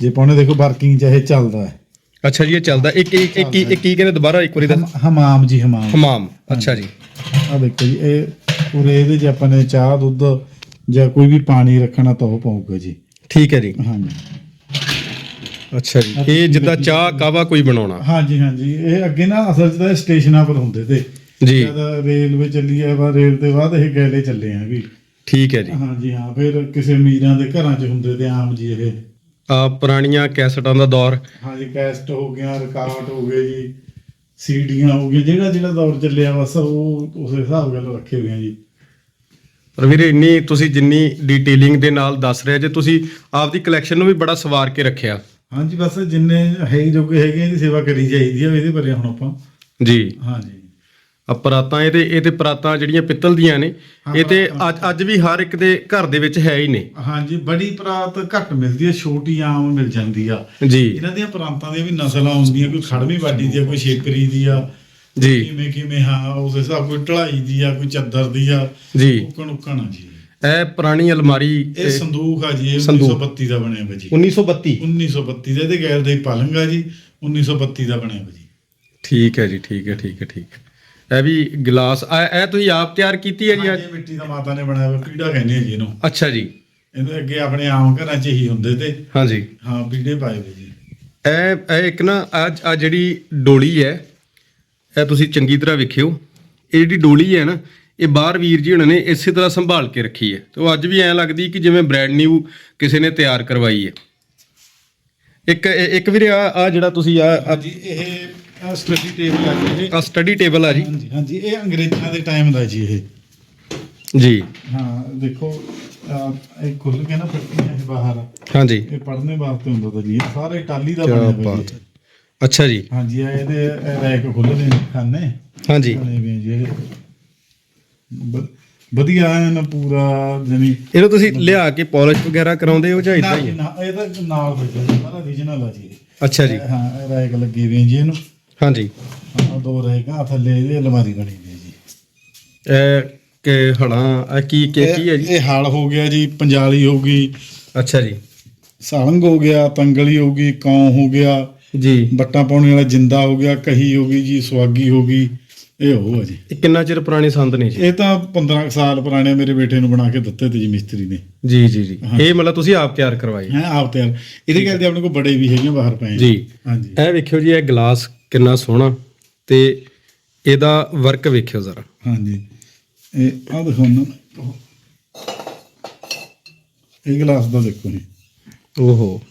ਜੇ ਪਾਉਣੇ ਦੇਖੋ ਵਰਕਿੰਗ ਚ ਇਹ ਚੱਲਦਾ ਹੈ। ਅੱਛਾ ਜੀ ਇਹ ਚੱਲਦਾ। ਇੱਕ ਇੱਕ ਇੱਕ ਕੀ- ਇੱਕ ਕੀ ਕਹਿੰਦੇ ਦੁਬਾਰਾ ਇੱਕ ਵਾਰੀ ਦੱਸ। ਹਮ- ਹਮਾਮ ਜੀ ਹਮਾਮ। ਹਮਾਮ ਅੱਛਾ ਜੀ। ਆ ਦੇਖੋ ਜੀ ਇਹ ਪੂਰੇ ਇਹਦੇ ਚ ਆਪਾਂ ਨੇ ਚਾਹ ਦੁੱਧ ਜਾਂ ਕੋਈ ਵੀ ਪਾਣੀ ਰੱਖਣਾ ਤਾਂ ਉਹ ਪਾਊਗਾ ਜੀ। ਠੀਕ ਹੈ ਜੀ। ਹਾਂਜੀ। ਅੱਛਾ ਜੀ। ਇਹ ਜਿੱਦਾਂ ਚਾਹ ਕਾਵਾ ਕੋਈ ਬਣਾਉਣਾ? ਹਾਂਜੀ ਹਾਂਜੀ। ਇਹ ਅੱਗੇ ਨਾ ਅਸਲ ਚ ਤਾਂ ਇਹ ਸਟੇਸ਼ਨਾਂ ਪਰ ਹੁੰਦੇ ਤੇ। ਜੀ। ਜਦ ਰੇਲਵੇ ਚੱਲੀ ਆ ਵਾ ਰੇਲ ਦੇ ਬਾਅਦ ਇਹ ਗੈਲੇ ਚੱਲੇ ਆ ਵੀ। ਠੀਕ ਹੈ ਜੀ। ਹਾਂਜੀ ਹਾਂ ਫਿਰ ਕਿਸੇ ਅਮੀਰਾਂ ਦੇ ਘਰਾਂ 'ਚ ਹੁੰਦੇ ਤੇ ਆਮ ਜੀ ਇਹ। ਆ ਪੁਰਾਣੀਆਂ ਕੈਸਟਾਂ ਦਾ ਦੌਰ। ਹਾਂਜੀ ਕੈਸਟ ਹੋ ਗਿਆ ਰਿਕਾਰਡ ਹੋ ਗਏ ਜੀ। ਸੀਡੀਆਂ ਹੋ ਗਈਆਂ ਜਿਹੜਾ ਜਿਹੜਾ ਦੌਰ ਚੱਲਿਆ ਬਸ ਉਹ ਉਸ ਹਿਸਾਬ ਨਾਲ ਰੱਖੇ ਹੋਏ ਆ ਜੀ। ਪਰ ਵੀਰੇ ਇੰਨੀ ਤੁਸੀਂ ਜਿੰਨੀ ਡੀਟੇਲਿੰਗ ਦੇ ਨਾਲ ਦੱਸ ਰਹੇ ਜੇ ਤੁਸੀਂ ਆਪਦੀ ਕਲੈਕਸ਼ਨ ਨੂੰ ਵੀ ਬੜਾ ਸਵਾਰ ਕੇ ਰੱਖਿਆ। ਹਾਂਜੀ ਬਸ ਜਿੰਨੇ ਹੈ ਜੋਗੇ ਹੈਗੇ ਜੀ ਸੇਵਾ ਕਰੀ ਜਾਈਦੀ ਆ ਇਹਦੇ ਬਾਰੇ ਹੁਣ ਆਪਾਂ। ਜੀ। ਹਾਂਜੀ। ਆ ਪਰਾਤਾਂ ਇਹਦੇ ਇਹ ਤੇ ਪਰਾਤਾਂ ਜਿਹੜੀਆਂ ਪਿੱਤਲ ਦੀਆਂ ਨੇ ਇਹ ਤੇ ਅੱਜ ਅੱਜ ਵੀ ਹਰ ਇੱਕ ਦੇ ਘਰ ਦੇ ਵਿੱਚ ਹੈ ਹੀ ਨੇ। ਹਾਂਜੀ ਬੜੀ ਪਰਾਤ ਘੱਟ ਮਿਲਦੀ ਹੈ ਛੋਟੀ ਆਮ ਮਿਲ ਜਾਂਦੀ ਆ। ਜੀ। ਇਹਨਾਂ ਦੀਆਂ ਪ੍ਰਾਂਤਾਂ ਦੀਆਂ ਵੀ ਨਸਲਾਂ ਹੁੰਦੀਆਂ ਕੋਈ ਖੜਵੀਂ ਬਾਡੀ ਦੀ ਆ ਕੋਈ ਛੇਕਰੀ ਦੀ ਆ ਜੀ। ਕਿਵੇਂ ਕਿਵੇਂ ਹਾਂ ਉਸ ਹਿਸਾਬ ਕੋਈ ਢਲਾਈ ਦੀ ਆ ਕੋਈ ਚੱਦਰ ਦੀ ਆ ਜੀ। ਉੱਕਣ ਉੱਕਣ ਆ ਜੀ। ਇਹ ਪੁਰਾਣੀ ਅਲਮਾਰੀ ਇਹ ਸੰਦੂਕ ਆ ਜੀ ਇਹ ਸੰਦੂਕ। 1932 ਦਾ ਬਣਿਆ ਵਾ ਜੀ। 1932 1932 ਦਾ ਇਹਦੇ ਗੈਰ ਦਾ ਪਲੰਗ ਆ ਜੀ 1932 ਦਾ ਬਣਿਆ ਵਾ ਜੀ। ਠੀਕ ਹੈ ਜੀ ਠੀਕ ਹੈ ਠੀਕ ਹੈ ਠੀਕ ਹੈ। ਇਹ ਵੀ ਗਲਾਸ ਇਹ ਇਹ ਤੁਸੀਂ ਆਪ ਤਿਆਰ ਕੀਤੀ ਹੈ ਜੀ ਅੱਜ? ਹਾਂਜੀ, ਮਿੱਟੀ ਦਾ ਮਾਤਾ ਨੇ ਬਣਾਇਆ ਵਾ ਪੀੜਾ ਕਹਿੰਦੇ ਆ ਜੀ ਇਹਨੂੰ। ਅੱਛਾ ਜੀ। ਇਹਦੇ ਅੱਗੇ ਆਪਣੇ ਆਮ ਘਰਾਂ 'ਚ ਹੀ ਹੁੰਦੇ ਤੇ। ਹਾਂਜੀ। ਹਾਂ ਪੀੜੇ ਪਾਏ ਵੇ ਜੀ। ਇਹ ਇਹ ਇੱਕ ਨਾ ਅੱਜ ਆ ਜਿਹੜੀ ਡੋਲੀ ਹੈ ਇਹ ਤੁਸੀਂ ਚੰਗੀ ਤਰ੍ਹਾਂ ਵੇਖਿਓ। ਇਹ ਜਿਹੜੀ ਡੋਲੀ ਹੈ ਨਾ ਇਹ ਬਾਹਰ ਵੀਰ ਜੀ ਉਹਨਾਂ ਨੇ ਇਸੇ ਤਰ੍ਹਾਂ ਸੰਭਾਲ ਕੇ ਰੱਖੀ ਹੈ। ਤੇ ਉਹ ਅੱਜ ਵੀ ਐਂ ਲੱਗਦੀ ਕਿ ਜਿਵੇਂ ਬ੍ਰੈਂਡ ਨਿਊ ਕਿਸੇ ਨੇ ਤਿਆਰ ਕਰਵਾਈ ਹੈ। ਇੱਕ ਇੱਕ ਵੀਰੇ ਆ ਆ ਜਿਹੜਾ ਤੁਸੀਂ ਆ ਹਾਂਜੀ ਇਹ ਸਟੱਡੀ ਟੇਬਲ ਹੈ ਜੀ ਇਹ। ਆ ਸਟੱਡੀ ਟੇਬਲ ਆ ਜੀ। ਹਾਂਜੀ ਹਾਂਜੀ ਇਹ ਅੰਗਰੇਜ਼ਾਂ ਦੇ ਟਾਈਮ ਦਾ ਜੀ ਇਹ। ਜੀ। ਹਾਂ ਦੇਖੋ ਇਹ ਖੁੱਲ ਕੇ ਨਾ ਫੱਟੀਆਂ ਇਹ ਬਾਹਰ। ਹਾਂਜੀ। ਇਹ ਪੜ੍ਹਨੇ ਵਾਸਤੇ ਹੁੰਦਾ ਤਾਂ ਜੀ ਸਾਰੇ ਟਾਲੀ ਦਾ ਬਣਿਆ ਹੋਇਆ ਜੀ। ਹੈ। ਅੱਛਾ ਜੀ। ਹਾਂਜੀ ਇਹ ਇਹਦੇ ਇਹ ਰੈਕ ਖੁੱਲਦੇ ਨੇ ਖਾਨੇ। ਹਾਂਜੀ। ਬਣੇ ਹੋਏ ਆ ਜੀ ਵ- ਵਧੀਆ ਐਨ ਪੂਰਾ ਜਨੀ ਇਹਨੂੰ ਤੁਸੀਂ ਲਿਆ ਕੇ ਪਾਲਿਸ਼ ਵਗੈਰਾ ਕਰਾਉਂਦੇ ਹੋ ਜਾਂ ਇਦਾਂ ਹੀ ਹੈ? ਇਹ ਤਾਂ ਨਾਲ ਬੈਠਾ ਜੀ ਸਾਰਾ ਰੀਜਨਲ ਆ ਜੀ। ਅੱਛਾ ਜੀ। ਹਾਂ ਰੈਕ ਲੱਗੀ ਹੋਈ ਹੈ ਜੀ ਇਹਨੂੰ। ਹਾਂਜੀ। ਹਾਂ ਦੋ ਰੈਕਾਂ ਥੱਲੇ ਇਹਦੇ ਅਲਮਾਰੀ ਬਣੀ ਹੋਈ ਹੈ ਜੀ। ਇਹ ਕਿ ਹਣਾ ਇਹ ਕੀ ਕੀ ਕੀ ਹੈ ਜੀ? ਇਹ ਹਲ ਹੋ ਗਿਆ ਜੀ ਪੰਜਾਲੀ ਹੋ ਗਈ। ਅੱਛਾ ਜੀ। ਸਾਲੰਗ ਹੋ ਗਿਆ ਤੰਗਲੀ ਹੋ ਗਈ ਕੌਂ ਹੋ ਗਿਆ। ਜੀ। ਬੱਟਾ ਪਾਉਣੇ ਵਾਲਾ ਜਿੰਦਾ ਹੋ ਗਿਆ ਕਹੀ ਹੋ ਗਈ ਜੀ ਸਵਾਗੀ ਹੋ ਗਈ। ਇਹ ਉਹ ਆ ਜੀ। ਇਹ ਕਿੰਨਾ ਚਿਰ ਪੁਰਾਣੇ ਸੰਦ ਨੇ ਜੀ? ਇਹ ਤਾਂ 15 ਕੁ ਸਾਲ ਪੁਰਾਣੇ ਮੇਰੇ ਬੇਟੇ ਨੂੰ ਬਣਾ ਕੇ ਦਿੱਤੇ ਤੇ ਜੀ ਮਿਸਤਰੀ ਨੇ। ਜੀ ਜੀ ਜੀ। ਇਹ ਮਤਲਬ ਤੁਸੀਂ ਆਪ ਤਿਆਰ ਕਰਵਾਏ ਹੈ ਆਪ ਤਿਆਰ। ਇਹਦੇ ਕਰਕੇ ਆਪਣੇ ਕੋਲ ਬੜੇ ਵੀ ਹੈਗੇ ਬਾਹਰ ਪਏ। ਜੀ। ਹਾਂਜੀ। ਇਹ ਵੇਖਿਓ ਜੀ ਇਹ ਗਲਾਸ ਕਿੰਨਾ ਸੋਹਣਾ ਤੇ ਇਹਦਾ ਵਰਕ ਵੇਖਿਓ ਜ਼ਰਾ। ਹਾਂਜੀ। ਇਹ ਆ ਦੇਖੋ ਨਾ। ਇਹ ਗਲਾਸ ਦਾ ਦੇਖੋ ਜੀ। ਓਹੋ।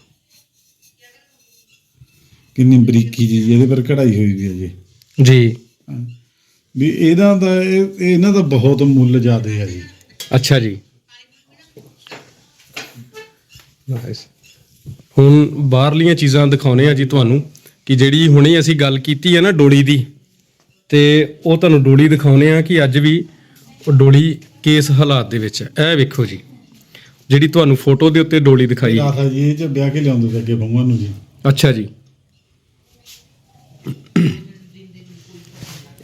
ਕਿੰਨੀ ਬਰੀਕੀ ਜੀ ਇਹਦੇ ਪਰ ਕਢਾਈ ਹੋਈ ਵੀ ਹੈ ਜੀ। ਜੀ। ਵੀ ਇਹਦਾ ਤਾਂ ਇਹ ਇਹ ਇਹਨਾਂ ਦਾ ਬਹੁਤ ਮੁੱਲ ਜ਼ਿਆਦੇ ਆ ਜੀ। ਅੱਛਾ ਜੀ। ਨਾਈਸ ਹੁਣ ਬਾਹਰਲੀਆਂ ਚੀਜ਼ਾਂ ਦਿਖਾਉਣੇ ਆ ਜੀ ਤੁਹਾਨੂੰ ਕਿ ਜਿਹੜੀ ਹੁਣੇ ਅਸੀਂ ਗੱਲ ਕੀਤੀ ਹੈ ਨਾ ਡੋਲੀ ਦੀ ਤੇ ਉਹ ਤੁਹਾਨੂੰ ਡੋਲੀ ਦਿਖਾਉਣੇ ਆ ਕਿ ਅੱਜ ਵੀ ਉਹ ਡੋਲੀ ਕਿਸ ਹਾਲਾਤ ਦੇ ਵਿੱਚ ਹੈ ਇਹ ਵੇਖੋ ਜੀ ਜਿਹੜੀ ਤੁਹਾਨੂੰ ਫੋਟੋ ਦੇ ਉੱਤੇ ਡੋਲੀ ਦਿਖਾਈ। ਆ ਜੀ ਇਹ ਚ ਵਿਆਹ ਕੇ ਲਿਆਉਂਦੇ ਸੀ ਅੱਗੇ ਬੰਗਾਂ ਨੂੰ ਜੀ। ਅੱਛਾ ਜੀ।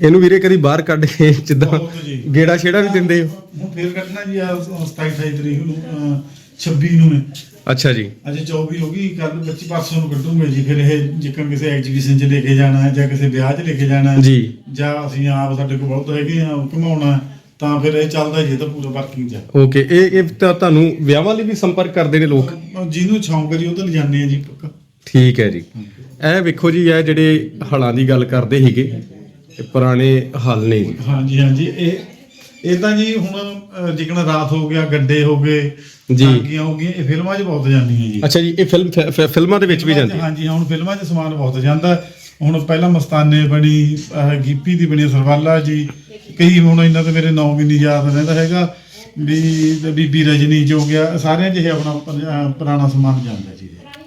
ਇਹਨੂੰ ਵੀਰੇ ਕਦੀ ਬਾਹਰ ਕੱਢ ਕੇ ਜਿੱਦਾਂ ਬਹੁਤ ਜੀ। ਗੇੜਾ ਛੇੜਾ ਵੀ ਦਿੰਦੇ। ਹੋ ਹੁਣ ਫੇਰ ਕੱਢਣਾ ਜੀ ਆ 27 28 ਤਰੀਕ ਨੂੰ ਅਹ, 26 ਨੂੰ ਹੈ ਅੱਛਾ ਜੀ। ਅੱਜ 24 ਹੋ ਗਈ ਕੱਲ 25 ਪਰਸੋਂ ਨੂੰ ਕੱਢੂਗੇ ਜੀ। ਫਿਰ ਇਹ ਜਿੱਕਣ ਕਿਸੇ ਐਗਜੀਬਿਸ਼ਨ 'ਚ ਲੈ ਕੇ ਜਾਣਾ ਹੈ ਜਾਂ ਕਿਸੇ ਵਿਆਹ 'ਚ ਲੈ ਕੇ ਜਾਣਾ ਹੈ ਜੀ। ਜਾਂ ਅਸੀਂ ਆਪ ਸਾਡੇ ਕੋਲ ਬਹੁਤ ਹੈਗੇ ਆ ਘਮਾਉਣਾ ਹੈ, ਤਾਂ ਫਿਰ ਇਹ ਚੱਲਦਾ ਜੀ ਇਹ ਤਾਂ ਪੂਰਾ ਵਰਕਿੰਗ 'ਚ ਹੈ। ਓਕੇ ਇਹ ਇਹ ਤਾਂ ਤੁਹਾਨੂੰ ਵਿਆਹਾਂ ਲਈ ਵੀ ਸੰਪਰਕ ਕਰਦੇ ਨੇ ਲੋਕ? ਜਿਹਨੂੰ ਸ਼ੌਂਕ ਹੈ ਜੀ ਉਧਰ ਜਾਂਦੇ ਆ ਜੀ ਪੱਕਾ। ਠੀਕ ਹੈ ਜੀ। ਇਹ ਵੇਖੋ ਜੀ ਇਹ ਜਿਹੜੇ ਹਲਾਂ ਦੀ ਗੱਲ ਕਰਦੇ ਸੀਗੇ ਇਹ ਪੁਰਾਣੇ ਹਲ ਨੇ ਜੀ। ਹਾਂਜੀ ਹਾਂਜੀ। ਇਹ ਇਹ ਤਾਂ ਜੀ ਹੁਣ ਜਿਕਣ ਰਾਤ ਹੋ ਗਿਆ ਗੱਡੇ ਹੋ ਗਏ ਜੀ। ਟਾਂਗੀਆਂ ਹੋ ਗਈਆਂ ਇਹ ਫਿਲਮਾਂ 'ਚ ਬਹੁਤ ਜਾਂਦੀਆਂ ਜੀ। ਅੱਛਾ ਜੀ ਇਹ ਫਿਲਮ ਫਿਲਮਾਂ ਦੇ ਵਿੱਚ ਵੀ ਜਾਂਦੀ ਹਾਂਜੀ ਹੁਣ ਫਿਲਮਾਂ 'ਚ ਸਮਾਨ ਬਹੁਤ ਜਾਂਦਾ। ਹੁਣ ਪਹਿਲਾਂ ਮਸਤਾਨੇ ਬਣੀ ਗੀਪੀ ਦੀ ਬਣੀ ਸਰਵਾਲਾ ਜੀ। ਕਈ ਹੁਣ ਇਹਨਾਂ ਤੇ ਮੇਰੇ ਨਾਮ ਵੀ ਨਹੀਂ ਯਾਦ ਰਹਿੰਦਾ ਹੈਗਾ। ਵੀ ਬੀਬੀ ਰਜਨੀ ਜੋ ਗਿਆ ਸਾਰਿਆਂ 'ਚ ਇਹ ਆਪਣਾ ਪੁਰਾਣਾ ਸਮਾਨ ਜਾਂਦਾ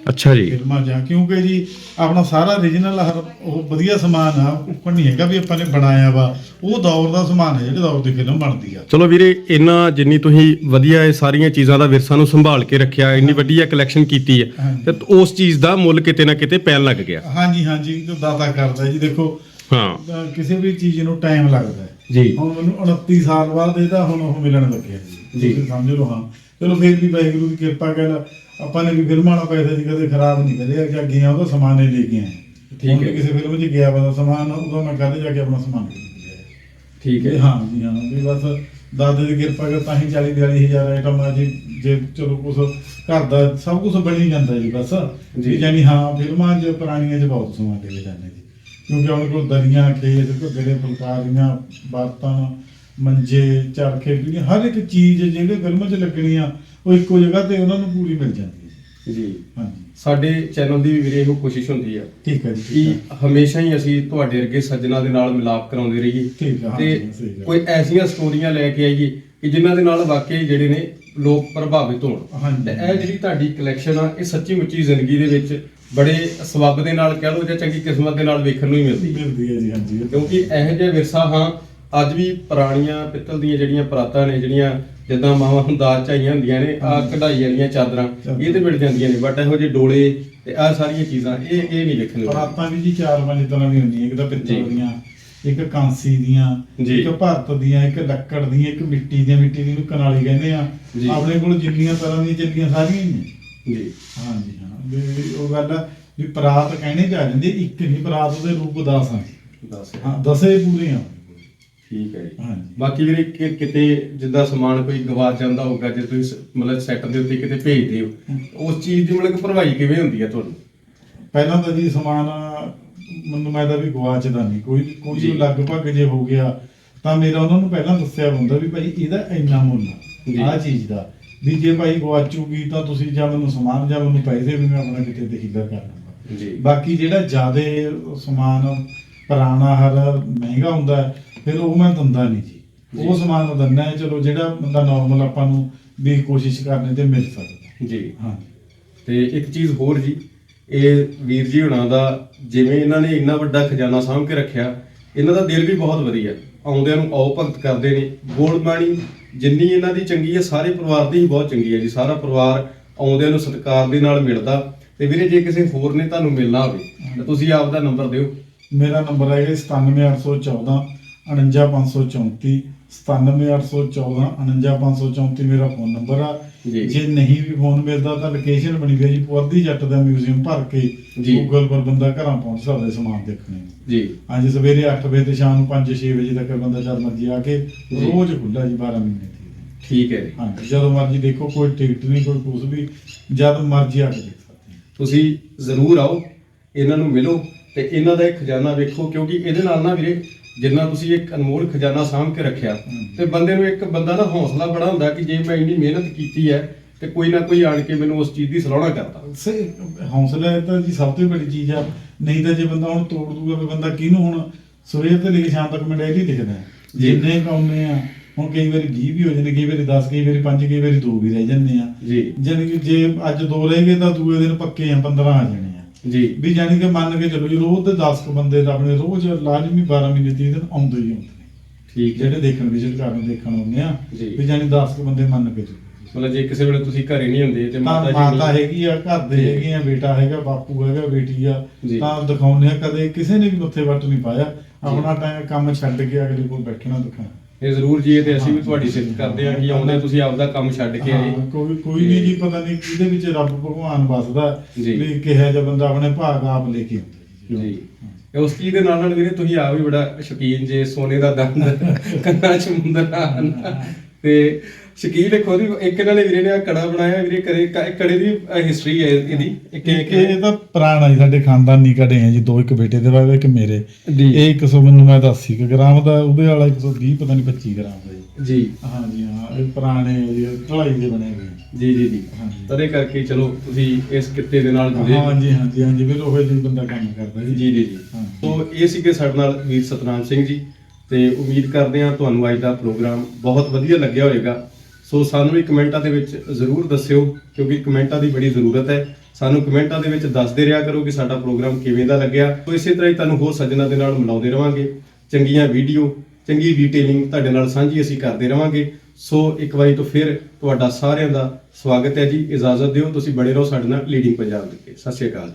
ਅੱਛਾ ਜੀ। ਫਿਲਮਾਂ ਜਾਂ ਕਿਉਂਕਿ ਜੀ ਆਪਣਾ ਸਾਰਾ ਰੀਜਨਲ ਹਰ ਉਹ ਵਧੀਆ ਸਮਾਨ ਆ ਉੱਪਰ ਨਹੀਂ ਹੈਗਾ ਵੀ ਆਪਾਂ ਨੇ ਬਣਾਇਆ ਵਾ। ਉਹ ਦੌਰ ਦਾ ਸਮਾਨ ਹੈ ਜਿਹੜੇ ਦੌਰ ਦੀ ਫਿਲਮ ਬਣਦੀ ਆ। ਚਲੋ ਵੀਰੇ ਇੰਨਾ ਜਿੰਨੀ ਤੁਸੀਂ ਵਧੀਆ ਇਹ ਸਾਰੀਆਂ ਚੀਜ਼ਾਂ ਦਾ ਵਿਰਸਾ ਨੂੰ ਸੰਭਾਲ ਕੇ ਰੱਖਿਆ ਇੰਨੀ ਵਧੀਆ ਕਲੈਕਸ਼ਨ ਕੀਤੀ ਹੈ। ਤੇ ਉਸ ਚੀਜ਼ ਦਾ ਮੁੱਲ ਕਿਤੇ ਨਾ ਕਿਤੇ ਪੈਣ ਲੱਗ ਗਿਆ। ਹਾਂਜੀ ਹਾਂਜੀ ਜੋ ਦਾਦਾ ਕਰਦਾ ਜੀ ਦੇਖੋ। ਹਾਂ। ਕਿਸੇ ਵੀ ਚੀਜ਼ ਨੂੰ ਟਾਈਮ ਲੱਗਦਾ ਜੀ। ਹੁਣ ਮੈਨੂੰ 29 ਸਾਲ ਬਾਅਦ ਇਹਦਾ ਹੁਣ ਉਹ ਮਿਲਣ ਲੱਗਿਆ ਜੀ। ਜੀ। ਸਮਝ ਲਓ ਹਾਂ। ਚਲੋ ਫਿਰ ਵੀ ਵਾਹਿਗੁਰੂ ਦੀ ਕਿਰਪਾ ਕਰ ਆਪਾਂ ਨੇ ਵੀ ਫਿਲਮਾਂ ਵਾਲਾ ਪੈਸਾ ਜੀ ਕਦੇ ਖਰਾਬ ਨਹੀਂ ਕਰਿਆ ਜਾਂ ਗਿਆ ਉਹਦਾ ਸਮਾਨ ਹੀ ਲੈ ਕੇ ਆਏ। ਠੀਕ ਵੀ ਹੈ। ਕਿਸੇ ਫਿਲਮ 'ਚ ਗਿਆ ਬੰਦਾ ਸਮਾਨ ਉਦੋਂ ਮੈਂ ਕਦੇ ਜਾ ਕੇ ਆਪਣਾ ਸਮਾਨ ਖਰੀਦ ਲਿਆ ਠੀਕ ਵੀ ਹਾਂ ਜੀ ਹਾਂ ਵੀ ਬਸ ਦਾਦੇ ਦੀ ਕਿਰਪਾ ਕਰ ਤਾਂ ਹੀ 40 42 ਹਜ਼ਾਰ ਆਈਟਮ ਆ ਜੀ ਜੇ ਚਲੋ ਕੁਛ ਘਰ ਦਾ ਸਭ ਕੁਝ ਬਣੀ ਜਾਂਦਾ ਜੀ ਬਸ। ਜੀ। ਯਾਨੀ ਹਾਂ ਫਿਲਮਾਂ 'ਚ ਪੁਰਾਣੀਆਂ 'ਚ ਬਹੁਤ ਸਮਾਨ ਦੇ ਕੇ ਜਾਂਦੇ ਜੀ। ਕਿਉਂਕਿ ਉਹਨਾਂ ਕੋਲ ਦਰੀਆਂ ਖੇਤ ਘੱਗਰੇ ਫੁਲਕਾਰੀਆਂ ਬਰਤਨ ਮੰਜੇ ਚਰਖੇ ਪੀੜੀਆਂ ਹਰ ਇੱਕ ਚੀਜ਼ ਜਿਹੜੇ ਫਿਲਮਾਂ 'ਚ ਲੱਗਣੀਆਂ ਉਹ ਇੱਕੋ ਜਗ੍ਹਾ ਤੇ ਉਹਨਾਂ ਨੂੰ ਪੂਰੀ ਮਿਲ ਜਾਂਦੀ ਹੈ ਜੀ। ਹਾਂਜੀ। ਸਾਡੇ ਚੈਨਲ ਦੀ ਵੀ ਵੀਰੇ ਇਹੋ ਕੋਸ਼ਿਸ਼ ਹੁੰਦੀ ਆ ਠੀਕ ਹੈ ਜੀ ਕਿ ਠੀਕ ਹੈ। ਹਮੇਸ਼ਾ ਹੀ ਅਸੀਂ ਤੁਹਾਡੇ ਵਰਗੇ ਸੱਜਣਾ ਦੇ ਨਾਲ ਮਿਲਾਪ ਕਰਾਉਂਦੇ ਰਹੀਏ। ਠੀਕ ਹੈ, ਤੇ ਗੱਲ। ਕੋਈ ਐਸੀਆਂ ਸਟੋਰੀਆਂ ਲੈ ਕੇ ਆਈਏ ਕਿ ਜਿਨ੍ਹਾਂ ਦੇ ਨਾਲ ਵਾਕਈ ਜਿਹੜੇ ਨੇ ਲੋਕ ਪ੍ਰਭਾਵਿਤ ਹੋਣ। ਹਾਂਜੀ। ਤੇ ਇਹ ਜਿਹੜੀ ਤੁਹਾਡੀ ਕਲੈਕਸ਼ਨ ਆ ਇਹ ਸੱਚੀ ਮੁੱਚੀ ਜ਼ਿੰਦਗੀ ਦੇ ਵਿੱਚ ਬੜੇ ਸਬੱਬ ਦੇ ਨਾਲ ਕਹਿ ਲਓ ਜਾਂ ਚੰਗੀ ਕਿਸਮਤ ਦੇ ਨਾਲ ਵੇਖਣ ਨੂੰ ਹੀ ਮਿਲਦੀ ਹੈ। ਮਿਲਦੀ ਹੈ ਜੀ ਹਾਂਜੀ। ਕਿਉਂਕਿ ਇਹੋ ਜਿਹਾ ਵਿਰਸਾ ਹਾਂ ਅੱਜ ਵੀ ਪੁਰਾਣੀਆਂ ਪਿੱਤਲ ਦੀਆਂ ਜਿਹੜੀਆਂ ਪਰਾਤਾਂ ਨੇ ਜਿਹੜੀਆਂ ਜਿੱਦਾਂ ਮਾਵਾਂ ਦਾਜ ਚਾਹੀਆਂ ਹੁੰਦੀਆਂ ਨੇ ਆ ਕਢਾਈ ਵਾਲੀਆਂ ਚਾਦਰਾਂ ਇਹ ਤੇ ਮਿਲ ਜਾਂਦੀਆਂ ਨੇ ਬਟ ਇਹੋ ਜਿਹੇ ਡੋਲੇ ਤੇ ਆ ਸਾਰੀਆਂ ਚੀਜ਼ਾਂ ਇਹ ਇਹ ਨਹੀਂ ਵੇਖਣ ਨੂੰ। ਪਰਾਤਾਂ ਵੀ ਜੀ ਚਾਰ ਪੰਜ ਤਰ੍ਹਾਂ ਦੀਆਂ ਹੁੰਦੀਆਂ ਇੱਕ ਤਾਂ ਜੀ। ਪਿੱਤਲ ਦੀਆਂ ਇੱਕ ਕਾਂਸੀ ਦੀਆਂ ਜੀ। ਇੱਕ ਭਾਰਤ ਦੀਆਂ ਇੱਕ ਲੱਕੜ ਦੀਆਂ ਇੱਕ ਮਿੱਟੀ ਦੀਆਂ ਮਿੱਟੀ ਦੀ ਨੂੰ ਕਨਾਲੀ ਕਹਿੰਦੇ ਆ ਜੀ। ਆਪਣੇ ਕੋਲ ਜਿੰਨੀਆਂ ਤਰ੍ਹਾਂ ਦੀਆਂ ਚੱਲੀਆਂ ਸਾਰੀਆਂ ਹੀ ਨੇ ਜੀ ਹਾਂਜੀ ਹਾਂ ਵੀ ਉਹ ਗੱਲ ਵੀ ਪਰਾਤ ਕਹਿਣੇ ਚ ਆ ਜਾਂਦੀ ਇੱਕ ਨਹੀਂ ਪਰਾਤ ਦੇ ਰੂਪ 10 ਆ ਦੱਸ ਹਾਂ ਦਸੇ ਪੂਰੇ ਆ ਠੀਕ ਹੈ ਜੀ। ਹਾਂਜੀ। ਬਾਕੀ ਵੀਰੇ ਕਿ- ਕਿਤੇ ਜਿੱਦਾਂ ਸਮਾਨ ਕੋਈ ਗਵਾਚ ਜਾਂਦਾ ਹੋਊਗਾ ਜੇ ਤੁਸੀਂ ਸ- ਮਤਲਬ ਸੈੱਟ ਦੇ ਉੱਤੇ ਕਿਤੇ ਭੇਜਦੇ ਹੋ। ਉਸ ਚੀਜ਼ ਦੀ ਮਤਲਬ ਕਿ ਭਰਵਾਈ ਕਿਵੇਂ ਹੁੰਦੀ ਹੈ ਤੁਹਾਨੂੰ? ਪਹਿਲਾਂ ਤਾਂ ਜੀ ਸਮਾਨ ਮੈਨੂੰ ਮੈਂ ਤਾਂ ਵੀ ਗਵਾਚਦਾ ਨਹੀਂ। ਕੋਈ ਕੋਈ। ਲਗਭਗ ਜੇ ਹੋ ਗਿਆ ਤਾਂ ਮੇਰਾ ਉਹਨਾਂ ਨੂੰ ਪਹਿਲਾਂ ਦੱਸਿਆ ਹੁੰਦਾ ਵੀ ਭਾਈ ਇਹਦਾ ਇੰਨਾ ਮੁੱਲ। ਆ ਚੀਜ਼ ਦਾ। ਵੀ ਜੇ ਭਾਈ ਗਵਾਚੂਗੀ ਤਾਂ ਤੁਸੀਂ ਜਾਂ ਮੈਨੂੰ ਸਮਾਨ ਜਾਂ ਮੈਨੂੰ ਪੈਸੇ ਵੀ ਮੈਂ ਆਪਣਾ ਕਿਤੇ ਤੇ ਹੀਲਾ ਕਰ ਲਵਾਂਗਾ ਜੀ। ਬਾਕੀ ਜਿਹੜਾ ਜ਼ਿਆਦੇ ਸਮਾਨ ਪੁਰਾਣਾ ਹਰ ਮਹਿੰਗਾ ਹੁੰਦਾ ਹੈ, ਫਿਰ ਉਹ ਮੈਂ ਦਿੰਦਾ ਨਹੀਂ ਜੀ। ਉਹ ਸਮਾਨ ਦਿੰਦਾ ਹੈ ਚਲੋ ਜਿਹੜਾ ਬੰਦਾ ਨਾਰਮਲ ਆਪਾਂ ਨੂੰ ਵੀ ਕੋਸ਼ਿਸ਼ ਕਰਨੇ ਤੇ ਮਿਲ ਸਕਦਾ। ਜੀ। ਹਾਂ। ਤੇ ਇੱਕ ਚੀਜ਼ ਹੋਰ ਜੀ ਇਹ ਵੀਰ ਜੀ ਹੁਣਾਂ ਦਾ ਜਿਵੇਂ ਇਹਨਾਂ ਨੇ ਇੰਨਾ ਵੱਡਾ ਖਜ਼ਾਨਾ ਸਾਂਭ ਕੇ ਰੱਖਿਆ ਇਹਨਾਂ ਦਾ ਦਿਲ ਵੀ ਬਹੁਤ ਵਧੀਆ। ਆਉਂਦਿਆਂ ਨੂੰ ਆਓ ਭਗਤ ਕਰਦੇ ਨੇ। ਗੋਲ ਬਾਣੀ ਜਿੰਨੀ ਇਹਨਾਂ ਦੀ ਚੰਗੀ ਹੈ ਸਾਰੇ ਪਰਿਵਾਰ ਦੀ ਹੀ ਬਹੁਤ ਚੰਗੀ ਹੈ ਜੀ। ਸਾਰਾ ਪਰਿਵਾਰ ਆਉਂਦਿਆਂ ਨੂੰ ਸਤਿਕਾਰ ਦੇ ਨਾਲ ਮਿਲਦਾ। ਤੇ ਵੀਰੇ ਜੇ ਕਿਸੇ ਹੋਰ ਨੇ ਤੁਹਾਨੂੰ ਮਿਲਣਾ ਹੋਵੇ ਤਾਂ ਤੁਸੀਂ ਆਪ ਦਾ ਨੰਬਰ ਦਿਓ। ਮੇਰਾ ਨੰਬਰ ਹੈਗਾ 97814 49534 97814 49534 ਮੇਰਾ ਫੋਨ ਨੰਬਰ ਆ ਜੀ। ਜੇ ਨਹੀਂ ਵੀ ਫੋਨ ਮਿਲਦਾ ਤਾਂ ਲੋਕੇਸ਼ਨ ਬਣੀ ਹੋਈ ਹੈ ਜੀ ਪੁਰਦੀ ਜੱਟ ਦਾ ਮਿਊਜ਼ੀਅਮ ਭਰ ਕੇ ਜੀ। ਗੂਗਲ ਪਰ ਬੰਦਾ ਘਰਾਂ ਪਹੁੰਚ ਸਕਦਾ ਸਮਾਨ ਦੇਖਣੇ ਨੂੰ ਜੀ ਹਾਂਜੀ ਸਵੇਰੇ 8 ਵਜੇ ਤੇ ਸ਼ਾਮ ਨੂੰ 5-6 ਵਜੇ ਤੱਕ ਬੰਦਾ ਜਦ ਮਰਜ਼ੀ ਆ ਕੇ ਜੀ। ਰੋਜ਼ ਖੁੱਲਾ ਜੀ 12 ਮਹੀਨੇ ਦੀ ਠੀਕ ਹੈ ਜੀ ਹਾਂਜੀ ਜਦੋਂ ਮਰਜ਼ੀ ਦੇਖੋ ਕੋਈ ਟਿਕਟ ਨਹੀਂ ਕੋਈ ਕੁਝ ਵੀ ਜਦ ਮਰਜ਼ੀ ਆ ਕੇ ਦੇਖ ਸਕਦੇ ਹੋ। ਤੁਸੀਂ ਜ਼ਰੂਰ ਆਓ ਇਹਨਾਂ ਨੂੰ ਮਿਲੋ ਤੇ ਇਹਨਾਂ ਦਾ ਇਹ ਖਜ਼ਾਨਾ ਵੇਖੋ ਕਿਉਂਕਿ ਇਹਦੇ ਨਾਲ ਨਾ ਵੀਰੇ ਜਿੰਨਾ ਤੁਸੀਂ ਇੱਕ ਅਨਮੋਲ ਖਜ਼ਾਨਾ ਸਾਂਭ ਕੇ ਰੱਖਿਆ। ਤੇ ਬੰਦੇ ਨੂੰ ਇੱਕ ਬੰਦਾ ਨਾ ਹੌਸਲਾ ਬੜਾ ਹੁੰਦਾ ਕਿ ਜੇ ਮੈਂ ਇੰਨੀ ਮਿਹਨਤ ਕੀਤੀ ਹੈ ਤੇ ਕੋਈ ਨਾ ਕੋਈ ਆਣ ਕੇ ਮੈਨੂੰ ਉਸ ਚੀਜ਼ ਦੀ ਸਲਾਹਣਾ ਕਰਦਾ। ਹੌਸਲਾ ਤਾਂ ਜੀ ਸਭ ਤੋਂ ਵੱਡੀ ਚੀਜ਼ ਆ। ਨਹੀਂ ਤਾਂ ਜੇ ਬੰਦਾ ਹੁਣ ਤੋੜ ਦੂਗਾ ਵੀ ਬੰਦਾ ਕਿਹਨੂੰ ਹੁਣ ਸਵੇਰ ਤੋਂ ਲੈ ਕੇ ਸ਼ਾਮ ਤੱਕ ਮੈਂ ਡੇਲੀ ਲਿਖਦਾ। ਜਿੰਨੇ ਕਾਉਨੇ ਆ ਹੁਣ ਕਈ ਵਾਰੀ 20 ਵੀ ਹੋ ਜਾਂਦੇ ਕਈ ਵਾਰੀ 10 ਕਈ ਵਾਰੀ 5 ਕਈ ਵਾਰੀ 2 ਵੀ ਰਹਿ ਜਾਂਦੇ ਆ। ਜੀ। ਕਿ ਜੇ ਅੱਜ ਦੋ ਰਹਿ ਗਏ ਤਾਂ ਦੂਏ ਦਿਨ ਪੱਕੇ ਆ 15 ਆ ਜਾਣੇ ਜੀ। ਵੀ ਜਾਣੀ ਕਿ ਮੰਨ ਕੇ ਚੱਲੋ ਜੀ ਰੋਜ਼ ਦੇ 10 ਕੁ ਬੰਦੇ ਤਾਂ ਆਪਣੇ ਰੋਜ਼ ਲਾਜ਼ਮੀ 12 ਮਹੀਨੇ 30 ਦਿਨ ਆਉਂਦੇ ਹੀ ਆਉਂਦੇ ਨੇ। ਠੀਕ ਜਿਹੜੇ ਦੇਖਣ ਵਿਜ਼ਿਟ ਕਰਨ ਦੇਖਣ ਆਉਂਦੇ ਆ ਜੀ। ਵੀ ਜਾਣੀ 10 ਕੁ ਬੰਦੇ ਮੰਨ ਕੇ ਚੱਲੋ। ਮਤਲਬ ਜੇ ਕਿਸੇ ਵੇਲੇ ਤੁਸੀਂ ਘਰੇ ਨਹੀਂ ਹੁੰਦੇ ਤੇ ਤਾਂ ਮਾਤਾ ਜੀ ਮਾਤਾ ਹੈਗੀ ਆ ਘਰ ਦੇ। ਹੈਗੇ ਆ ਬੇਟਾ ਹੈਗਾ ਬਾਪੂ ਹੈਗਾ ਬੇਟੀ ਆ ਜੀ। ਤਾਂ ਦਿਖਾਉਂਦੇ ਆ ਕਦੇ ਕਿਸੇ ਨੇ ਵੀ ਉੱਥੇ ਵੱਟ ਨਹੀਂ ਪਾਇਆ। ਆਪਣਾ ਟਾਈਮ ਕੰਮ ਛੱਡ ਕੇ ਅਗਲੇ ਕੋਲ ਬੈਠਣਾ ਦਿਖਾਣਾ ਇਹ ਜ਼ਰੂਰ ਜੀ ਇਹ ਤੇ ਅਸੀਂ ਵੀ ਤੁਹਾਡੀ ਸਿਫਤ ਕਰਦੇ ਹਾਂ ਕਿ ਆਉਂਦੇ ਤੁਸੀਂ ਆਪਦਾ ਕੰਮ ਛੱਡ ਕੇ। ਆਏ ਹਾਂ, ਕੋਈ ਕੋਈ ਨਹੀਂ ਜੀ ਪਤਾ ਨਹੀਂ ਕਿਹਦੇ ਵਿੱਚ ਰੱਬ ਭਗਵਾਨ ਵਸਦਾ ਜੀ। ਵੀ ਕਿਹਾ ਜਿਹਾ ਬੰਦਾ ਆਪਣੇ ਭਾਗ ਆਪ ਲੈ ਕੇ ਆਉਂਦਾ ਜੀ। ਤੇ ਉਸ ਚੀਜ਼ ਦੇ ਨਾਲ ਨਾਲ ਵੀਰੇ ਤੁਸੀਂ ਆਪ ਵੀ ਬੜਾ ਸ਼ੌਕੀਨ ਜੇ ਸੋਨੇ ਦਾ ਦੰਦ ਕੰਨਾਂ ਚ ਮੁੰਦਰਾਂ ਤੇ ਸ਼ਕੀਲ ਦੇਖੋ ਦੀ ਇੱਕ ਇਹਨਾਂ ਨੇ ਵੀਰੇ ਨੇ ਆ ਕੜਾ ਬਣਾਇਆ ਵੀਰੇ ਕਰੇ ਕ- ਕੜੇ ਦੀ ਹਿਸਟਰੀ ਹੈ ਇਹਦੀ। ਇੱਕ ਇੱਕ ਇਹ ਤਾਂ ਪੁਰਾਣਾ ਹੀ ਸਾਡੇ ਖਾਨਦਾਨੀ ਕੜੇ ਆ ਜੀ ਦੋ ਇੱਕ ਬੇਟੇ ਦੇ ਵਾਵੇ ਇੱਕ ਮੇਰੇ। ਜੀ। ਇਹ 100 ਮੈਨੂੰ ਮੈਂ ਤਾਂ 80 ਕੁ ਗ੍ਰਾਮ ਦਾ ਉਹਦੇ ਵਾਲਾ 120 ਪਤਾ ਨਹੀਂ 25 ਗ੍ਰਾਮ ਦਾ ਜੀ। ਜੀ। ਹਾਂ ਜੀ ਹਾਂ ਇਹ ਪੁਰਾਣੇ ਜੀ ਢਲਾਈ ਦੇ ਬਣੇ ਹੋਏ ਆ। ਜੀ ਜੀ ਜੀ। ਹਾਂਜੀ। ਤਦੇ ਕਰਕੇ ਚਲੋ ਤੁਸੀਂ ਇਸ ਕਿੱਤੇ ਦੇ ਨਾਲ ਜੁੜੇ। ਹਾਂਜੀ ਹਾਂਜੀ ਹਾਂਜੀ ਫਿਰ ਉਹ ਜਿਹੀ ਬੰਦਾ ਕੰਮ ਕਰਦਾ ਜੀ। ਜੀ ਜੀ ਜੀ। ਹਾਂ। ਸੋ ਇਹ ਸੀਗੇ ਸਾਡੇ ਨਾਲ ਵੀਰ ਸਤਨਾਮ ਸਿੰਘ ਜੀ ਤੇ ਉਮੀਦ ਕਰਦੇ ਹਾਂ ਤੁਹਾਨੂੰ ਅੱਜ ਦਾ ਪ੍ਰੋਗਰਾਮ ਬਹੁਤ ਵਧੀਆ ਲੱਗਿਆ ਹੋਵੇਗਾ। ਸੋ ਸਾਨੂੰ ਵੀ ਕਮੈਂਟਾਂ ਦੇ ਵਿੱਚ ਜ਼ਰੂਰ ਦੱਸਿਓ, ਕਿਉਂਕਿ ਕਮੈਂਟਾਂ ਦੀ ਬੜੀ ਜ਼ਰੂਰਤ ਹੈ। ਸਾਨੂੰ ਕਮੈਂਟਾਂ ਦੇ ਵਿੱਚ ਦੱਸਦੇ ਰਿਹਾ ਕਰੋ ਕਿ ਸਾਡਾ ਪ੍ਰੋਗਰਾਮ ਕਿਵੇਂ ਦਾ ਲੱਗਿਆ। ਸੋ ਇਸੇ ਤਰ੍ਹਾਂ ਹੀ ਤੁਹਾਨੂੰ ਹੋਰ ਸੱਜਣਾ ਦੇ ਨਾਲ ਮਿਲਾਉਂਦੇ ਰਵਾਂਗੇ। ਚੰਗੀਆਂ ਵੀਡੀਓ, ਚੰਗੀ ਡੀਟੇਲਿੰਗ ਤੁਹਾਡੇ ਨਾਲ ਸਾਂਝੀ ਅਸੀਂ ਕਰਦੇ ਰਵਾਂਗੇ। ਸੋ ਇੱਕ ਵਾਰੀ ਤੋਂ ਫਿਰ ਤੁਹਾਡਾ ਸਾਰਿਆਂ ਦਾ ਸਵਾਗਤ ਹੈ ਜੀ। ਇਜਾਜ਼ਤ ਦਿਓ, ਤੁਸੀਂ ਬੜੇ ਰਹੋ ਸਾਡੇ ਨਾਲ ਲੀਡਿੰਗ ਪੰਜਾਬ ਦੇ ਸਤਿ ਸ਼੍ਰੀ ਅਕਾਲ ਜੀ।